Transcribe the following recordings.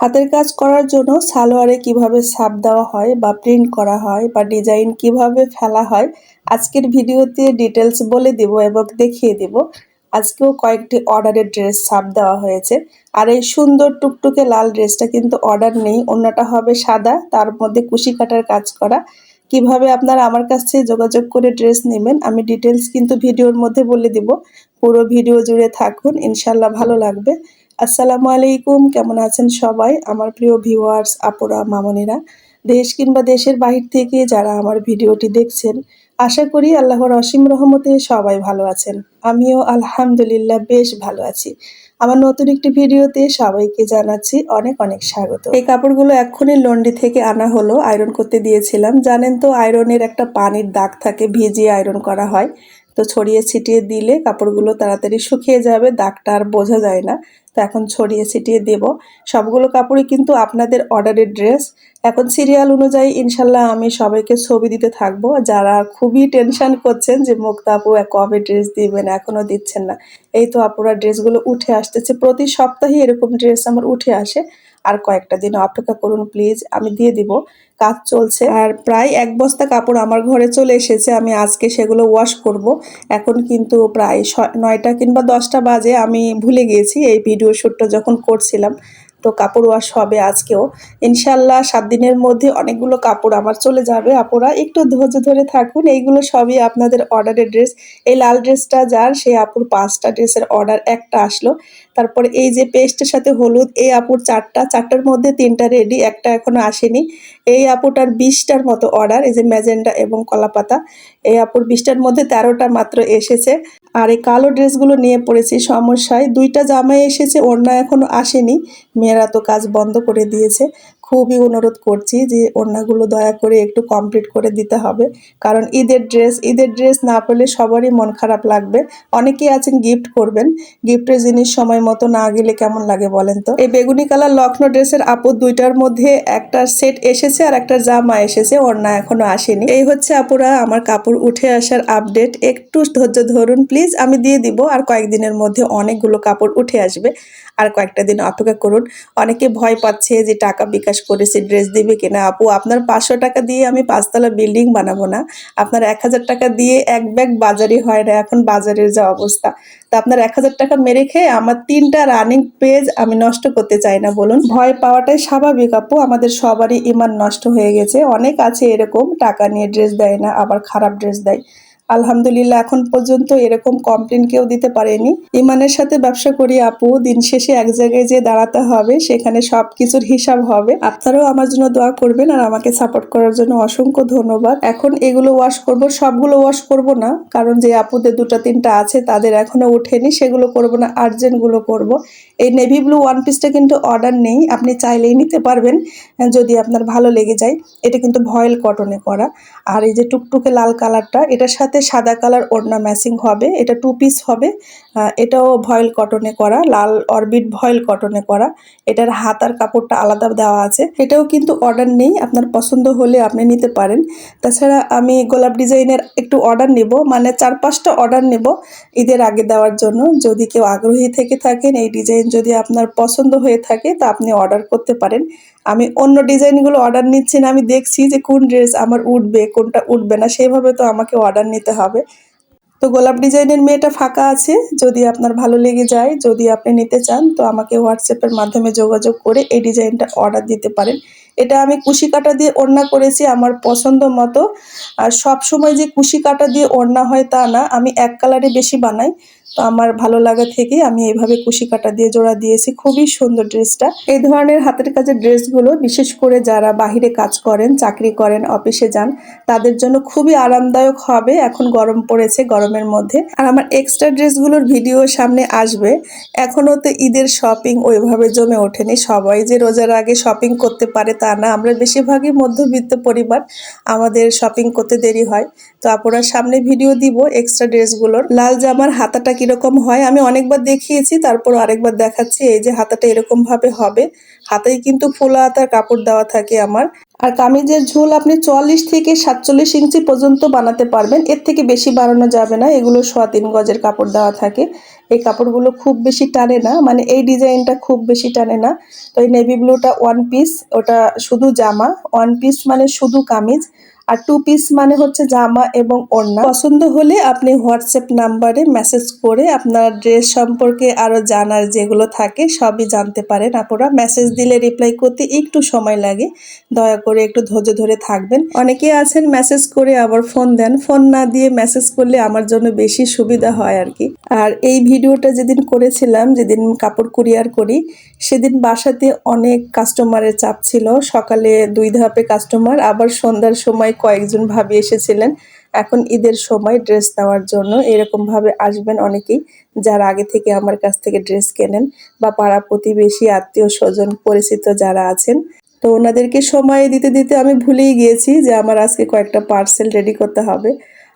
হাতের কাজ করার জন্য সালোয়ারে কীভাবে ছাপ দেওয়া হয় বা প্রিন্ট করা হয় বা ডিজাইন কীভাবে ফেলা হয়, আজকের ভিডিওতে ডিটেলস বলে দিব এবং দেখিয়ে দিব। আজকেও কয়েকটি অর্ডারের ড্রেস ছাপ দেওয়া হয়েছে। আর এই সুন্দর টুকটুকে লাল ড্রেসটা কিন্তু অর্ডার নেই, অন্যটা হবে সাদা, তার মধ্যে কুশি কাটার কাজ করা। কীভাবে আপনারা আমার কাছ থেকে যোগাযোগ করে ড্রেস নেবেন, আমি ডিটেলস কিন্তু ভিডিওর মধ্যে বলে দিব। পুরো ভিডিও জুড়ে থাকুন ইনশাল্লাহ ভালো লাগবে। আসসালামু আলাইকুম, কেমন আছেন সবাই? আমার প্রিয় ভিউয়ার্স আপুরা, মামনিরা, দেশ কিংবা দেশের বাহির থেকে যারা আমার ভিডিওটি দেখছেন, আশা করি আল্লাহর অসীম রহমতে সবাই ভালো আছেন। আমিও আলহামদুলিল্লাহ বেশ ভালো আছি। আমার নতুন একটি ভিডিওতে সবাইকে জানাচ্ছি অনেক অনেক স্বাগত। এই কাপড়গুলো এক্ষুনি লন্ডি থেকে আনা হলো, আয়রন করতে দিয়েছিলাম। জানেন তো, আয়রনের একটা পানির দাগ থাকে, ভিজিয়ে আয়রন করা হয়। তো ছড়িয়ে ছিটিয়ে দিলে কাপড়গুলো তাড়াতাড়ি শুকিয়ে যাবে, দাগটা আর বোঝা যায় না। তো এখন ছড়িয়ে ছিটিয়ে দেব। সবগুলো কাপড়ই কিন্তু আপনাদের অর্ডারের ড্রেস। এখন সিরিয়াল অনুযায়ী ইনশাল্লাহ আমি সবাইকে ছবি দিতে থাকব। যারা খুবই টেনশন করছেন যে মুক্তা আপু কবে ড্রেস দিবেন? এখনও দিচ্ছেন না। এই তো আপুরা ড্রেসগুলো উঠে আসতেছে। প্রতি সপ্তাহে এরকম ড্রেস আমার উঠে আসে। আর কয়েকটা দিন অপেক্ষা করুন প্লিজ আমি দিয়ে দিব। কাজ চলছে। আর প্রায় এক বস্তা কাপড় আমার ঘরে চলে এসেছে। আমি আজকে সেগুলো ওয়াশ করব। এখন কিন্তু প্রায় নয়টা কিংবা দশটা বাজে। আমি ভুলে গিয়েছি এই ভিডিও শ্যুটটা যখন করছিলাম। তো কাপড় ওয়াশ হবে আজকেও। ইনশাল্লাহ সাত দিনের মধ্যে অনেকগুলো কাপড় আমার চলে যাবে। আপুরা, একটু ধৈর্য ধরে থাকুন। এইগুলো সবই আপনাদের অর্ডারের ড্রেস এই লাল ড্রেসটা যার সেই আপুর পাঁচটা ড্রেসের অর্ডার একটা আসলো। তারপর এই যে পেস্টের সাথে হলুদ, এই আপুর চারটা, চারটার মধ্যে তিনটা রেডি একটা এখনও আসেনি। এই আপুটার বিশটার মতো অর্ডার এই যে ম্যাজেন্ডা এবং কলাপাতা। এই আপুর বিশটার মধ্যে তেরোটা মাত্র এসেছে। আর এই কালো ড্রেসগুলো নিয়ে পড়েছি সমস্যায়। দুইটা জামাই এসেছে, ওড়না এখনও আসেনি। মেয়েরা তো কাজ বন্ধ করে দিয়েছে। খুবই অনুরোধ করছি যে ওড়নাগুলো দয়া করে একটু কমপ্লিট করে দিতে হবে। কারণ ঈদের ড্রেস ঈদের ড্রেস না পেলে সবারই মন খারাপ লাগবে। অনেকেই আছেন গিফট করবেন। গিফটের জিনিস সময় মতো না গেলে কেমন লাগে বলেন তো? এই বেগুনি কালার লক্ষ্ণ ড্রেসের আপুর দুইটার মধ্যে একটা সেট এসেছে আর একটা জামা এসেছে, ওড়না এখনও আসেনি। এই হচ্ছে আপুরা আমার কাপড় উঠে আসার আপডেট একটু ধৈর্য ধরুন প্লিজ আমি দিয়ে দিব। আর কয়েকদিনের মধ্যে অনেকগুলো কাপড় উঠে আসবে। আর কয়েকটা দিন অপেক্ষা করুন। অনেকে ভয় পাচ্ছে যে টাকা বিকাশ করেছে ড্রেস দিবে কিনা? আপু, আপনার পাঁচশো টাকা দিয়ে আমি পাঁচতলা বিল্ডিং বানাবো না। আপনার এক হাজার টাকা দিয়ে এক ব্যাগ বাজারই হয় না। এখন বাজারের যা অবস্থা। তা আপনার এক হাজার টাকা মেরে খেয়ে আমার তিনটা রানিং পেজ আমি নষ্ট করতে চাই না, বলুন। ভয় পাওয়াটাই স্বাভাবিক, আপু। আমাদের সবারই ইমান নষ্ট হয়ে গেছে। অনেক আছে এরকম, টাকা নিয়ে ড্রেস দেয় না, আবার খারাপ ড্রেস দেয়। আলহামদুলিল্লাহ, এখন পর্যন্ত এরকম কমপ্লেন কেউ দিতে পারেনি। ইমানের সাথে ব্যবসা করি আপু, দিন শেষে এক জায়গায় যে দাঁড়াতে হবে, সেখানে সব কিছুর হিসাব হবে। আপনারাও আমার জন্য দোয়া করবেন আর আমাকে সাপোর্ট করার জন্য অসংখ্য ধন্যবাদ। এখন এগুলো ওয়াশ করব, সবগুলো ওয়াশ করব না, কারণ যে আপুদের দুটো তিনটা আছে, তাদের এখনও ওঠেনি সেগুলো করব না আর্জেন্টগুলো করব। এই নেভি ব্লু ওয়ান পিসটা কিন্তু অর্ডার নেই, আপনি চাইলেই নিতে পারবেন, যদি আপনার ভালো লেগে যায়। এটা কিন্তু ভয়েল কটনে করা। আর এই যে টুকটুকে লাল কালারটা এটার সাথে সাদা কালার ওড়না ম্যাচিং হবে, এটা টু পিস হবে। এটাও ভয়েল কটনে করা, লাল অরবিট ভয়েল কটনে করা। এটার হাতার কাপড়টা আলাদা দেওয়া আছে। এটাও কিন্তু অর্ডার নেই, আপনার পছন্দ হলে আপনি নিতে পারেন। তাছাড়া আমি গোলাপ ডিজাইনের একটু অর্ডার নেব মানে চার পাঁচটা অর্ডার নেব ঈদের আগে দেওয়ার জন্য। যদি কেউ আগ্রহী থেকে থাকেন, এই ডিজাইন যদি আপনার পছন্দ হয়ে থাকে, তা আপনি অর্ডার করতে পারেন। আমি অন্য ডিজাইনগুলো অর্ডার নিচ্ছি না, আমি দেখছি যে কোন ড্রেস আমার উঠবে, কোনটা উঠবে না, সেইভাবে তো আমাকে অর্ডার নিতে হবে। তো গোলাপ ডিজাইনের মেয়েটা ফাঁকা আছে, যদি আপনার ভালো লেগে যায়, যদি আপনি নিতে চান, তো আমাকে হোয়াটসঅ্যাপের মাধ্যমে যোগাযোগ করে এই ডিজাইনটা অর্ডার দিতে পারেন। এটা আমি কুশি কাটা দিয়ে ওড়না করেছি আমার পছন্দ মতো। আর সব সময় যে কুশি কাটা দিয়ে ওড়না হয় তা না, আমি এক কালারে বেশি বানাই। তো আমার ভালো লাগা থেকে আমি এইভাবে কুশি কাটা দিয়ে জোড়া দিয়েছি, খুবই সুন্দর ড্রেসটা। এই ধরনের হাতের কাজের ড্রেসগুলো, বিশেষ করে যারা বাহিরে কাজ করেন, চাকরি করেন, অফিসে যান, তাদের জন্য খুবই আরামদায়ক হবে। এখন গরম পড়েছে গরমের মধ্যে। আর আমার এক্সট্রা ড্রেসগুলোর ভিডিও সামনে আসবে। এখনও তো ঈদের শপিং ওইভাবে জমে ওঠেনি। সবাই যে রোজার আগে শপিং করতে পারে তা না, আমরা বেশিরভাগই মধ্যবিত্ত পরিবার, আমাদের শপিং করতে দেরি হয়। তো আপনার সামনে ভিডিও দিব এক্সট্রা ড্রেসগুলোর। লাল জামার হাতাটা কীরকম হয়? আমি অনেকবার দেখিয়েছি, তারপর আরেকবার দেখাচ্ছি, এই যে হাতাটা এরকমভাবে হবে। হাতেই কিন্তু ফোলা হাতার কাপড় দেওয়া থাকে আমার। আর কামিজের ঝুল আপনি চুয়াল্লিশ থেকে সাতচল্লিশ ইঞ্চি পর্যন্ত বানাতে পারবেন। এর থেকে বেশি বানানো যাবে না। এগুলো সোয়া তিন গজের কাপড় দেওয়া থাকে। এই কাপড়গুলো খুব বেশি টানে না। মানে এই ডিজাইনটা খুব বেশি টানে না। তো এই নেভি ব্লুটা ওয়ান পিস ওটা শুধু জামা। ওয়ান পিস মানে শুধু কামিজ। আর টু পিস মানে হচ্ছে জামা এবং ওড়না। পছন্দ হলে আপনি হোয়াটসঅ্যাপ নাম্বারে মেসেজ করে আপনার ড্রেস সম্পর্কে আরও জানার যেগুলো থাকে সবই জানতে পারেন আপনারা মেসেজ দিলে রিপ্লাই করতে একটু সময় লাগে। দয়া করে একটু ধৈর্য ধরে থাকবেন। অনেকে আছেন মেসেজ করে আবার ফোন দেন। ফোন না দিয়ে মেসেজ করলে আমার জন্য বেশি সুবিধা হয় আর কি। আর এই ভিডিওটা যেদিন করেছিলাম, যেদিন কাপড় কুরিয়ার করি, সেদিন বাসাতে অনেক কাস্টমারের চাপ ছিল। সকালে দুই ধাপে কাস্টমার আবার সন্ধ্যার সময় কয়েকজন ভাবি এসেছিলেন, এখন ঈদের সময় ড্রেস দেওয়ার জন্য। এরকমভাবে আসবেন অনেকেই যারা আগে থেকে আমার কাছ থেকে ড্রেস কেনেন বা পাড়া প্রতিবেশী, আত্মীয় স্বজন, পরিচিত যারা আছেন। তো ওনাদেরকে সময় দিতে দিতে আমি ভুলেই গিয়েছি যে আমার আজকে কয়েকটা পার্সেল রেডি করতে হবে।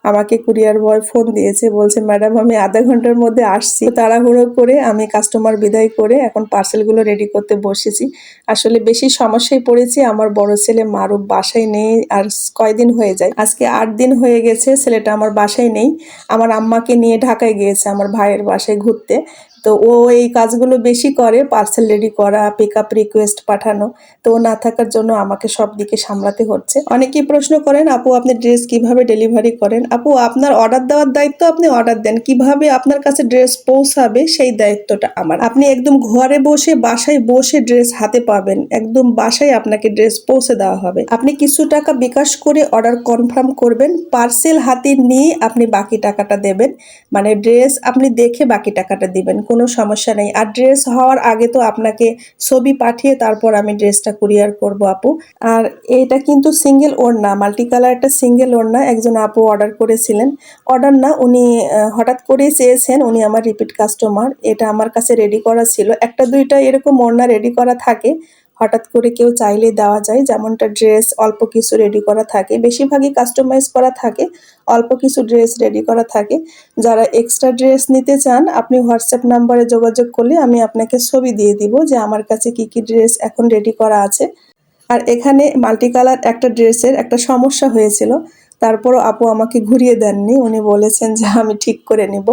আমাকে কুরিয়ার বয় ফোন দিয়েছে, বলছে, ম্যাডাম, আমি আধা ঘণ্টার মধ্যে আসছি। তাড়াহুড়ো করে আমি কাস্টমার বিদায় করে এখন পার্সেলগুলো রেডি করতে বসেছি। আসলে বেশি সমস্যায় পড়েছি, আমার বড় ছেলে মারুফ বাসায় নেই, আর কয়দিন হয়ে যায়। আজকে আট দিন হয়ে গেছে, ছেলেটা আমার বাসায় নেই। আমার আম্মাকে নিয়ে ঢাকায় গিয়েছে, আমার ভাইয়ের বাসায় ঘুরতে। তো ও এই কাজগুলো বেশি করে পার্সেল রেডি করা পিক আপ রিকোয়েস্ট পাঠানো, তো ও না থাকার জন্য আমাকে সব দিকে সামলাতে হচ্ছে। অনেকেই প্রশ্ন করেন, আপু, আপনি ড্রেস কীভাবে ডেলিভারি করেন? আপু, আপনার অর্ডার দেওয়ার দায়িত্ব আপনি অর্ডার দেন। কীভাবে আপনার কাছে ড্রেস পৌঁছাবে সেই দায়িত্বটা আমার। আপনি একদম ঘরে বসে, বাসায় বসে ড্রেস হাতে পাবেন। একদম বাসায় আপনাকে ড্রেস পৌঁছে দেওয়া হবে। আপনি কিছু টাকা বিকাশ করে অর্ডার কনফার্ম করবেন। পার্সেল হাতে নিয়ে আপনি বাকি টাকাটা দেবেন। মানে ড্রেস আপনি দেখে বাকি টাকাটা দিবেন। কোনো সমস্যা নেই। আর ড্রেস হওয়ার আগে তো আপনাকে ছবি পাঠিয়ে তারপর আমি ড্রেসটা কুরিয়ার করব আপু। আর এটা কিন্তু সিঙ্গেল ওড়না মাল্টি কালার একটা সিঙ্গেল ওড়না, একজন আপু অর্ডার করেছিলেন। অর্ডার না, উনি হঠাৎ করেই চেয়েছেন, উনি আমার রিপিট কাস্টমার এটা আমার কাছে রেডি করা ছিল। একটা দুইটা এরকম ওড়না রেডি করা থাকে হঠাৎ করে কেউ চাইলে দেওয়া যায়। যেমনটা ড্রেস অল্প কিছু রেডি করা থাকে। বেশিরভাগই কাস্টমাইজ করা থাকে। অল্প কিছু ড্রেস রেডি করা থাকে। যারা এক্সট্রা ড্রেস নিতে চান, আপনি হোয়াটসঅ্যাপ নাম্বারে যোগাযোগ করলে আমি আপনাকে ছবি দিয়ে দিব যে আমার কাছে কি কি ড্রেস এখন রেডি করা আছে। আর এখানে মাল্টি কালার একটা ড্রেসের একটা সমস্যা হয়েছিল। তারপরও আপু আমাকে ঘুরিয়ে দেননি। উনি বলেছেন যে আমি ঠিক করে নিব।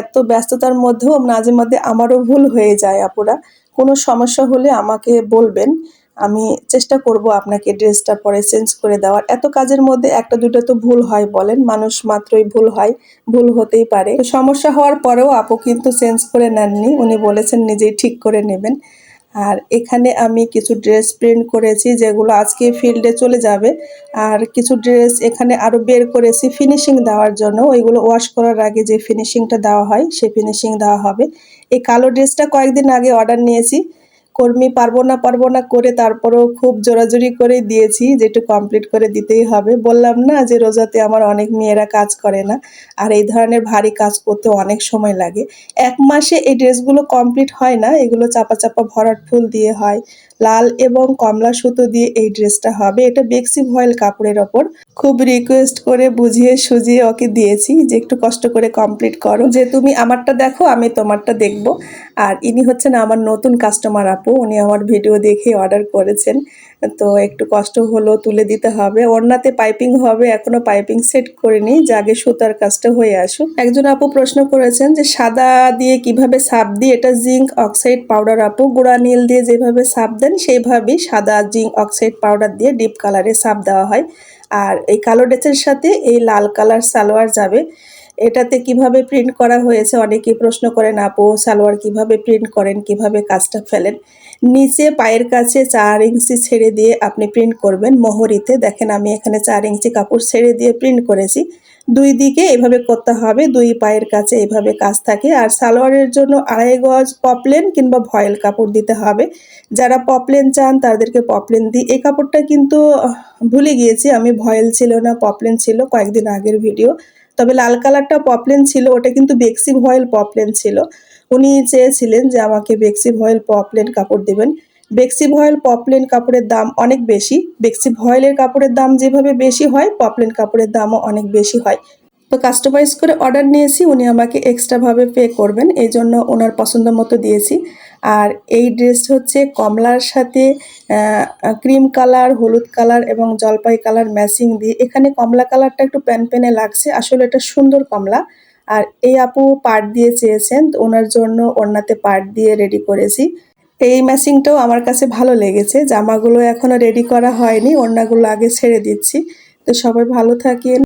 এত ব্যস্ততার মধ্যেও মাঝে মধ্যে আমারও ভুল হয়ে যায় আপুরা। কোনো সমস্যা হলে আমাকে বলবেন। আমি চেষ্টা করব আপনাকে ড্রেসটা পরে চেঞ্জ করে দেওয়ার। এত কাজের মধ্যে একটা দুটো তো ভুল হয় বলেন, মানুষ মাত্রই ভুল হয়, ভুল হতেই পারে। সমস্যা হওয়ার পরেও আপু কিন্তু চেঞ্জ করে নেননি, উনি বলেছেন নিজেই ঠিক করে নেবেন। আর এখানে আমি কিছু ড্রেস প্রিন্ট করেছি যেগুলো আজকে ফিল্ডে চলে যাবে। আর কিছু ড্রেস এখানে আরও বের করেছি ফিনিশিং দেওয়ার জন্য। ওইগুলো ওয়াশ করার আগে যে ফিনিশিংটা দেওয়া হয়, সে ফিনিশিং দেওয়া হবে। এই কালো ড্রেসটা কয়েকদিন আগে অর্ডার নিয়েছি। কর্মী পারব না পারব না করে তারপরেও খুব জোরাজুরি করে দিয়েছি যে একটু কমপ্লিট করে দিতেই হবে। বললাম না যে রোজাতে আমার অনেক মেয়েরা কাজ করে না, আর এই ধরনের ভারী কাজ করতে অনেক সময় লাগে। এক মাসে এই ড্রেসগুলো কমপ্লিট হয় না, এগুলো চাপা চাপা ভরাট ফুল দিয়ে হয়। লাল এবং কমলা সুতো দিয়ে এই ড্রেসটা হবে। এটা বেক্সি ভয়েল কাপড়ের ওপর। খুব রিকোয়েস্ট করে বুঝিয়ে সুজিয়ে ওকে দিয়েছি যে একটু কষ্ট করে কমপ্লিট করো। যে তুমি আমারটা দেখো, আমি তোমারটা দেখব। আর ইনি হচ্ছেন আমার নতুন কাস্টমার আপু, উনি আমার ভিডিও দেখে অর্ডার করেছেন। তো একটু কষ্ট হলো, তুলে দিতে হবে। ওড়নাতে পাইপিং হবে, এখনও পাইপিং সেট করিনি, যে আগে সুতার কাজটা হয়ে আসুক। একজন আপু প্রশ্ন করেছেন যে সাদা দিয়ে কীভাবে সাপ দিই? এটা জিঙ্ক অক্সাইড পাউডার আপু, গুঁড়া নীল দিয়ে যেভাবে সাপ দেন, সেইভাবেই সাদা জিঙ্ক অক্সাইড পাউডার দিয়ে ডিপ কালারে সাপ দেওয়া হয়। আর এই কালো ড্রেসের সাথে এই লাল কালার সালোয়ার যাবে। এটাতে কীভাবে প্রিন্ট করা হয়েছে? অনেকেই প্রশ্ন করেন, আপু, সালোয়ার কীভাবে প্রিন্ট করেন? কীভাবে কাজটা ফেলেন? নিচে পায়ের কাছে চার ইঞ্চি ছেড়ে দিয়ে আপনি প্রিন্ট করবেন মোহরিতে। দেখেন, আমি এখানে চার ইঞ্চি কাপড় ছেড়ে দিয়ে প্রিন্ট করেছি। দুই দিকে এভাবে করতে হবে, দুই পায়ের কাছে এভাবে কাজ থাকে। আর সালোয়ারের জন্য আড়াই গজ পপলেন কিংবা ভয়েল কাপড় দিতে হবে। যারা পপলেন চান, তাদেরকে পপলেন দিই। এই কাপড়টা কিন্তু ভুলে গিয়েছি, আমি ভয়েল ছিল না পপলেন ছিল কয়েকদিন আগের ভিডিও তবে লাল কালারটা পপলেন ছিল, ওটা কিন্তু বেক্সি ভয়েল পপলেন ছিল। উনি চেয়েছিলেন যে আমাকে বেক্সি ভয়েল পপলেন কাপড় দেবেন। বেক্সি ভয়েল পপলেন কাপড়ের দাম অনেক বেশি। বেক্সি ভয়েলের কাপড়ের দাম যেভাবে বেশি হয়, পপলেন কাপড়ের দামও অনেক বেশি হয়। তো কাস্টমাইজ করে অর্ডার নিয়েছি, উনি আমাকে এক্সট্রাভাবে পে করবেন এই জন্য ওনার পছন্দ মতো দিয়েছি। আর এই ড্রেস হচ্ছে কমলার সাথে ক্রিম কালার হলুদ কালার এবং জলপাই কালার ম্যাচিং দিয়ে। এখানে কমলা কালারটা একটু প্যান প্যানে লাগছে, আসলে এটা সুন্দর কমলা। আর এই আপু পাট দিয়ে চেয়েছেন, তো ওনার জন্য ওনাতে পাট দিয়ে রেডি করেছি। এই ম্যাচিংটাও আমার কাছে ভালো লেগেছে, জামাগুলো এখনও রেডি করা হয়নি, ওড়নাগুলো আগে ছেড়ে দিচ্ছি। তো সবাই ভালো থাকেন।